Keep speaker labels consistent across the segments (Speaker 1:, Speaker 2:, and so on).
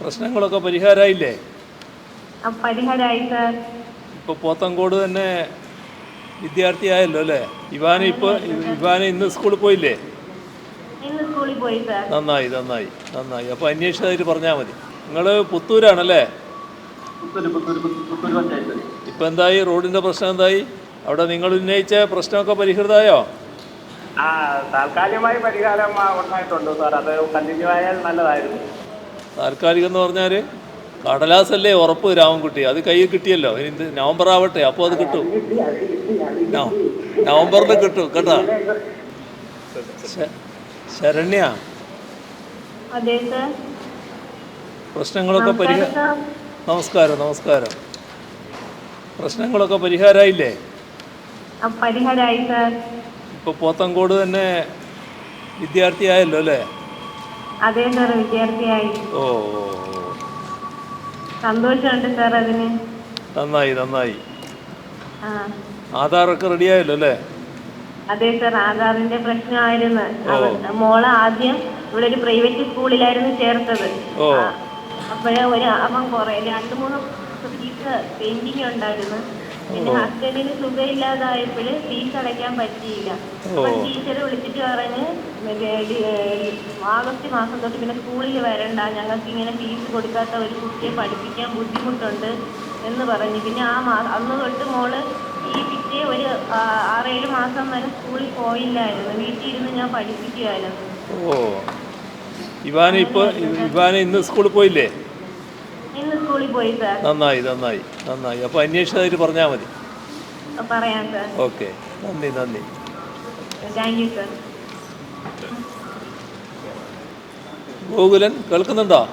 Speaker 1: പ്രശ്നങ്ങളൊക്കെ പരിഹാരമായില്ലേ
Speaker 2: ആ, പരിഹാരമായി സാർ.
Speaker 1: ഇപ്പോൾ പോത്തങ്കോട് തന്നെ വിദ്യാർത്ഥിയായല്ലോ അല്ലേ? ഇവാന ഇപ്പോൾ ഇവാന ഇന്ന് സ്കൂളിൽ പോയില്ലേ?
Speaker 2: ഇന്ന് സ്കൂളിൽ പോയി സാർ.
Speaker 1: നന്നായി നന്നായി നന്നായി. അപ്പോൾ അന്വേഷിച്ചതായിട്ട് പറഞ്ഞാൽ മതി. നിങ്ങൾ പുത്തൂരാണല്ലേ?
Speaker 3: ഇപ്പൊ
Speaker 1: ഇപ്പം എന്തായി? റോഡിന്റെ പ്രശ്നം എന്തായി? അവിടെ നിങ്ങൾ ഉന്നയിച്ച പ്രശ്നമൊക്കെ പരിഹൃതമായോ?
Speaker 3: ആ താൽക്കാലികമായി പരിഹാരം ആ, ഉണ്ടായിട്ടുണ്ട് സാർ. അത് കണ്ടിന്യൂ ആയാൽ നല്ലതായിരുന്നു.
Speaker 1: താൽക്കാലികം എന്ന് പറഞ്ഞാൽ കടലാസല്ലേ ഉറപ്പ് രാമൻകുട്ടി. അത് കയ്യിൽ കിട്ടിയല്ലോ. ഇനി നവംബർ ആവട്ടെ അപ്പോൾ അത് കിട്ടും. നവംബറിൽ കിട്ടും കേട്ടോ? ശരണ്യ. പ്രശ്നങ്ങളൊക്കെ പരിഹാര
Speaker 2: നമസ്കാരം
Speaker 1: നമസ്കാരം പ്രശ്നങ്ങളൊക്കെ പരിഹാരമായില്ലേ ഇപ്പൊ പോത്തങ്കോട് തന്നെ വിദ്യാർത്ഥിയായല്ലോ അല്ലേ?
Speaker 2: അതെ സാർ വിദ്യാർത്ഥിയായി.
Speaker 1: ഓ.
Speaker 2: സന്തോഷമുണ്ട് സാർ അതിന്.
Speaker 1: നന്നായി നന്നായി. ആധാറൊക്കെ റെഡിയായല്ലോ അല്ലേ?
Speaker 2: അതെ സാർ ആധാറിന്റെ പ്രശ്നമായിരുന്നു. മോൾ ആദ്യം ഇവിടെ ഒരു പ്രൈവറ്റ് സ്കൂളിലായിരുന്നു ചേർത്തത്. അപ്പോഴേ ഒരു അപ്പം കുറെ രണ്ട് മൂന്ന് ഫീസ് പെയിന്റിങ് ഉണ്ടായിരുന്നു. പിന്നെ ഹസ്ബൻഡിന് സുഖമില്ലാതായപ്പോൾ ഫീസ് അടയ്ക്കാൻ പറ്റിയില്ല. അപ്പൊ ടീച്ചർ വിളിച്ചിട്ട് പറഞ്ഞ് ആഗസ്റ്റ് മാസം തൊട്ട് പിന്നെ സ്കൂളിൽ വരണ്ട. ഞങ്ങൾക്ക് ഇങ്ങനെ ഫീസ് കൊടുക്കാത്ത ഒരു കുട്ടിയെ പഠിപ്പിക്കാൻ ബുദ്ധിമുട്ടുണ്ട് എന്ന് പറഞ്ഞു. പിന്നെ ആ മാ അന്ന് തൊട്ട് മോൾ ഈ കുട്ടിയെ ഒരു ആറേഴ് മാസം വരെ സ്കൂളിൽ പോയില്ലായിരുന്നു. വീട്ടിലിരുന്ന് ഞാൻ പഠിപ്പിക്കുമായിരുന്നു
Speaker 1: ഓ. ഇവാന് ഇപ്പോൾ ഇവാന് ഇന്ന് സ്കൂളിൽ പോയില്ലേ
Speaker 2: ഇന്ന് സ്കൂളിൽ പോയി സാർ
Speaker 1: നന്നായി നന്നായി നന്നായി. അപ്പോൾ അന്വേഷിച്ചതായിട്ട് പറഞ്ഞാൽ മതി.
Speaker 2: പറയാം സാർ.
Speaker 1: ഓക്കെ. നന്ദി നന്ദി.
Speaker 2: താങ്ക് യു സാർ
Speaker 1: ഗോകുലൻ കേൾക്കുന്നുണ്ടോ.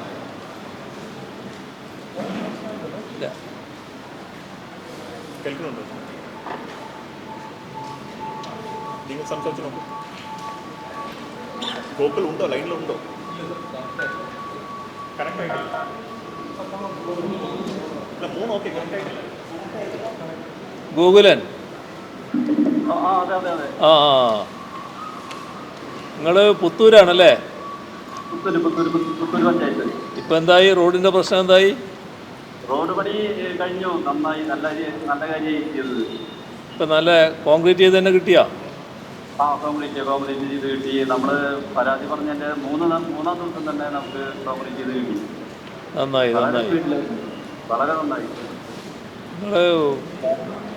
Speaker 4: കേൾക്കുന്നുണ്ടോ? നിങ്ങൾ സംസാരിച്ച് നോക്കൂ ഗോകുൽ ഉണ്ടോ? ലൈനിലുണ്ടോ കറക്റ്റ് കറക്റ്റ്
Speaker 3: ആ
Speaker 1: നിങ്ങൾ പുത്തൂരാണല്ലേ?
Speaker 3: ഇപ്പൊ പുത്തൂര് പുത്തൂര് പുത്തൂര് പഞ്ചായത്ത്.
Speaker 1: ഇപ്പം എന്തായി? റോഡിന്റെ പ്രശ്നം എന്തായി?
Speaker 3: റോഡ് പണി കഴിഞ്ഞു. നന്നായി നല്ല രീതി- നല്ല കാര്യമായി ചെയ്തത്
Speaker 1: ഇപ്പം നല്ല കോൺക്രീറ്റ് ചെയ്ത് തന്നെ കിട്ടിയോ?
Speaker 3: ആ കോൺക്രീറ്റ് കോൺക്രീറ്റ് ചെയ്ത് കിട്ടി. നമ്മൾ പരാതി പറഞ്ഞതിന്റെ മൂന്ന് മൂന്നാം ദിവസം തന്നെ നമുക്ക് കോൺക്രീറ്റ് ചെയ്ത് കിട്ടി.
Speaker 1: നന്നായി നന്നായി. നിങ്ങൾ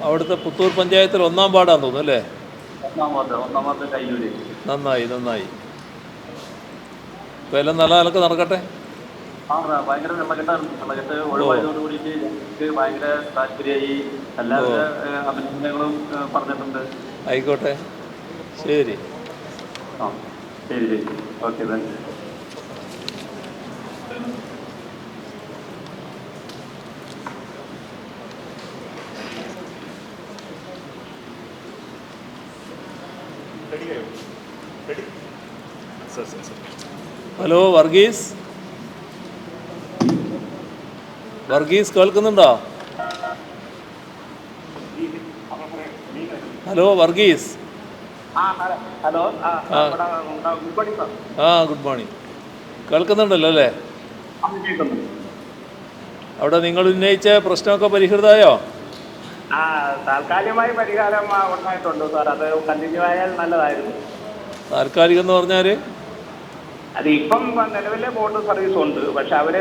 Speaker 1: അവിടുത്തെ പുത്തൂർ പഞ്ചായത്തിൽ ഒന്നാം പാടാന്ന് തോന്നുന്നു അല്ലേ? നന്നായി നന്നായി. ഇപ്പം എല്ലാം നല്ല നിലയ്ക്ക് നടക്കട്ടെ?
Speaker 3: ആ റ- ഭയങ്കര വെള്ളക്കെട്ടായിരുന്നു വെള്ളക്കെട്ട് ഒഴിവായതോട് കൂടിയിട്ട് ഞങ്ങൾക്ക് ഭയങ്കര താല്പര്യമായി എല്ലാവിധ ഏ, അഭിനന്ദനങ്ങളും പറഞ്ഞിട്ടുണ്ട്.
Speaker 1: ആയിക്കോട്ടെ. ശരി.
Speaker 3: ആ ശരി ശരി. ഓക്കെ താങ്ക് യു
Speaker 4: റെഡിയായോ ready sir sir sir
Speaker 1: hello Varghese? Varghese കേൾക്കുന്നുണ്ടോ? ഹലോ വർഗീസ്?
Speaker 3: ആ ഹലോ ആ. Good morning sir.
Speaker 1: ആ ഗുഡ് മോർണിംഗ്. കേൾക്കുന്നുണ്ടല്ലോ അല്ലേ? അവിടെ നിങ്ങൾ ഉന്നയിച്ച പ്രശ്നമൊക്കെ പരിഹൃതമായോ?
Speaker 3: ആ താൽക്കാലികമായി പരിഹാരം ഉണ്ടായിട്ടുണ്ട് സാർ. അത് കണ്ടിന്യൂ ആയാൽ നല്ലതായിരുന്നു.
Speaker 1: താൽക്കാലികം എന്ന് പറഞ്ഞാൽ
Speaker 3: അത് ഇപ്പം നിലവിലെ ബോട്ട് സർവീസ് ഉണ്ട്. പക്ഷെ അവർ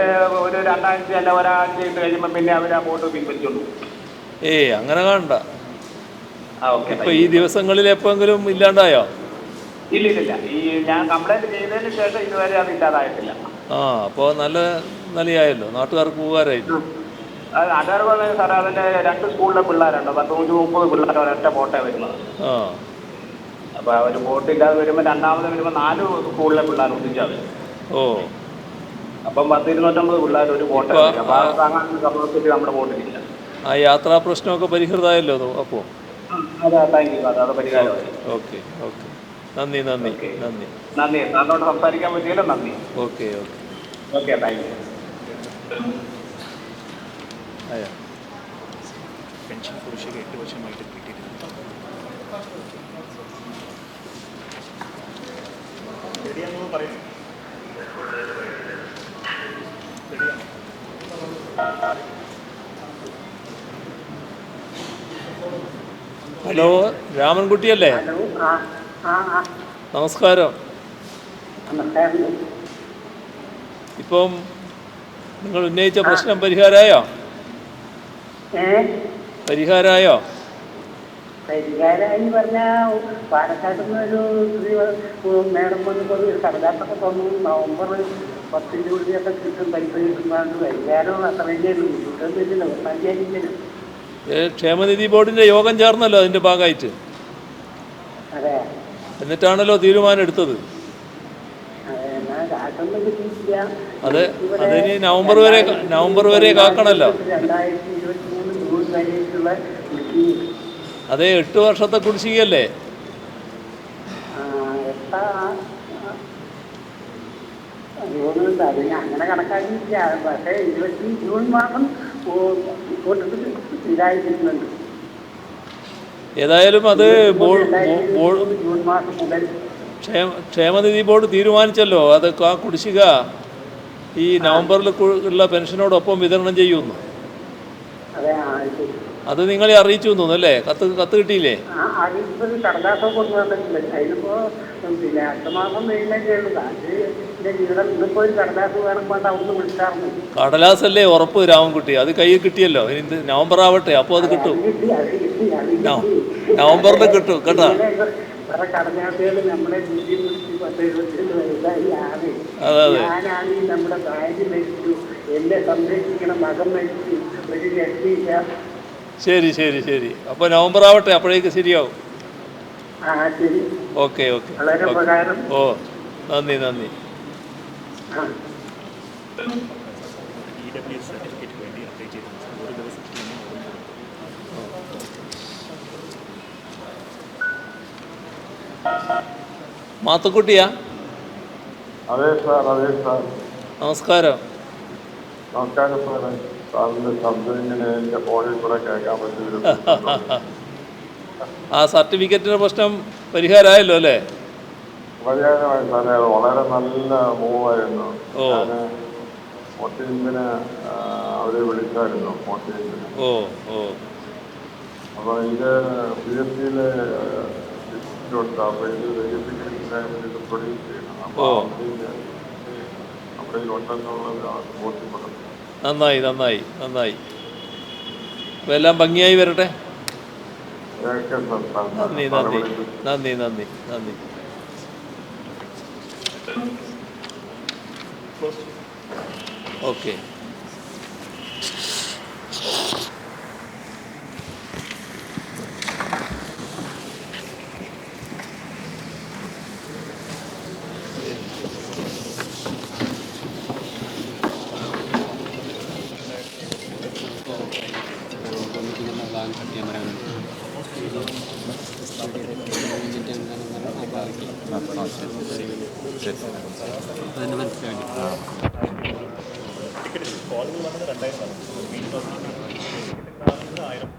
Speaker 3: ഒരു രണ്ടാഴ്ച അല്ല ഒരാഴ്ച ഇട്ട് കഴിയുമ്പോൾ പിന്നെ അവർ ആ ബോട്ട് പിൻവലിച്ചുള്ളൂ
Speaker 1: ഏയ് അങ്ങനെ കാണണ്ട. ഇപ്പൊ ഈ ദിവസങ്ങളിൽ എപ്പോഴെങ്കിലും ഇല്ലാണ്ടായോ?
Speaker 3: ഇല്ല ഇല്ല ഈ ഞാൻ കംപ്ലൈന്റ് ചെയ്തതിന് ശേഷം ഇതുവരെ അത് ഇല്ലാതായിട്ടില്ല.
Speaker 1: ആ അപ്പോൾ നല്ല നിലയായല്ലോ നാട്ടുകാർക്ക് ഉപകാരമായില്ലോ?
Speaker 3: അത് അതിന്റെ രണ്ട് സ്കൂളിലെ പിള്ളേരുണ്ട്. പത്ത് നൂറ്റി മുപ്പത് പിള്ളേർ ഒരൊറ്റ ബോട്ടേ വരുന്നത്.
Speaker 1: ആ.
Speaker 3: അപ്പൊ ഒരു ബോട്ട് ഇല്ലാതെ വരുമ്പോൾ രണ്ടാമത് വരുമ്പോൾ നാല് സ്കൂളിലെ പിള്ളേർ ഒന്നിച്ചാൽ വരും
Speaker 1: ഓ.
Speaker 3: അപ്പം പത്ത് ഇരുന്നൂറ്റമ്പത് പിള്ളേർ ഒരു ബോട്ട് അപ്പൊ കപ്പാസിറ്റി നമ്മുടെ ബോട്ടിലില്ല.
Speaker 1: ആ യാത്രാ പ്രശ്നമൊക്കെ പരിഹൃതമായല്ലോ അപ്പോൾ
Speaker 3: അതെ താങ്ക് യു സാർ അത് പരിഹാരമായി.
Speaker 1: Okay okay. നന്ദി നന്ദി നന്ദി.
Speaker 3: നന്ദി. സാറിനോട് സംസാരിക്കാൻ പറ്റിയല്ലോ നന്ദി.
Speaker 1: Okay okay.
Speaker 3: Okay thank you
Speaker 4: pension കുടിശ്ശിക എട്ട് വർഷമായിട്ട് കിട്ടിയിട്ടുണ്ട്.
Speaker 1: ഹലോ രാമൻകുട്ടിയല്ലേ? നമസ്കാരം. ഇപ്പം നിങ്ങൾ ഉന്നയിച്ച പ്രശ്നം പരിഹാരമായോ? പരിഹാരമായോ
Speaker 5: പരിഹാരമായി പറഞ്ഞാൽ പാലക്കാട് നിന്ന് ഒരു സ്ത്രീ വ- മേഡം വന്ന് ഒരു കടലാസൊക്കെ തന്നു. നവംബർ പത്തിന്റെ ഉള്ളിലൊക്കെ കിട്ടും പൈസ കിട്ടുന്നതാണ് പരിഹാരം അത്ര വലിയ ബുദ്ധിമുട്ടൊന്നുമില്ല ഒന്നാം തീയതി
Speaker 1: ക്ഷേമനിധി ബോർഡിന്റെ യോഗം ചേർന്നല്ലോ അതിന്റെ ഭാഗമായിട്ട്. എന്നിട്ടാണല്ലോ തീരുമാനം എടുത്തത്.
Speaker 5: അതെ
Speaker 1: അതിന് നവംബർ വരെ നവംബർ വരെ കാക്കണമല്ലോ അതേ എട്ട് വർഷത്തെ കുടിശ്ശികയല്ലേ?
Speaker 5: അങ്ങനെ പക്ഷേ ഇരുപത്തി ജൂൺ മാസം ഇതായിരിക്കുന്നുണ്ട്
Speaker 1: ഏതായാലും അത്
Speaker 5: ജൂൺ മാസം മുതൽ.
Speaker 1: ക്ഷേമനിധി ബോർഡ് തീരുമാനിച്ചല്ലോ. അത് ആ കുടിശ്ശിക ഈ നവംബറിൽ ഉള്ള പെൻഷനോടൊപ്പം വിതരണം ചെയ്യുന്നു.
Speaker 5: അതെ
Speaker 1: നിങ്ങളെ അറിയിച്ചു തോന്നുന്നു അല്ലേ? കത്ത് കത്ത് കിട്ടിയില്ലേ?
Speaker 5: പിന്നെ അടുത്ത മാസം കടലാസ്
Speaker 1: അല്ലേ ഉറപ്പ് രാമൻകുട്ടി. അത് കയ്യിൽ കിട്ടിയല്ലോ. ഇനി നവംബർ ആവട്ടെ അപ്പോൾ അത് കിട്ടും. നവംബറിൽ കിട്ടും കേട്ടോ. അതെ അതെ. ശരി ശരി ശരി. അപ്പോൾ നവംബർ ആവട്ടെ അപ്പോഴേക്ക് ശരിയാവും.
Speaker 5: ആ ശരി.
Speaker 1: Okay okay. ഓ നന്ദി നന്ദി. മാത്തുക്കുട്ടിയാ?
Speaker 6: അതെ സാർ അതെ സാർ.
Speaker 1: നമസ്കാരം.
Speaker 6: നമസ്കാരം സാറേ. സാറിന്റെ ശബ്ദം ഇങ്ങനെ എന്റെ ഫോണിൽ കൂടെ കേൾക്കാൻ പറ്റിയൊരു
Speaker 1: ആ സർട്ടിഫിക്കറ്റിന്റെ പ്രശ്നം പരിഹാരമായല്ലോ അല്ലേ?
Speaker 6: പരിഹാരമായി സാറേ വളരെ നല്ല മൂവായിരുന്നു. അവരെ വിളിച്ചായിരുന്നു
Speaker 1: ഓ ഓ.
Speaker 6: അപ്പോൾ ഇത് പി എസ് സിയിലെ കൊടുത്തു അപ്പോൾ ഇത് വെരിഫിക്കേഷൻ ഇത് പ്രൊഡ്യൂസ് ചെയ്യണം. അപ്പോൾ. അവിടെ ഉണ്ടെന്നുള്ളത് ബോധ്യപ്പെടും
Speaker 1: നന്നായി നന്നായി നന്നായി. അപ്പോൾ എല്ലാം ഭംഗിയായി വരട്ടെ? നന്ദി നന്ദി നന്ദി നന്ദി നന്ദി. ഓക്കെ.
Speaker 4: ടിക്കറ്റ് കോളുകൾ വന്നത് രണ്ടായിരം വീണ്ടും ആയിരം.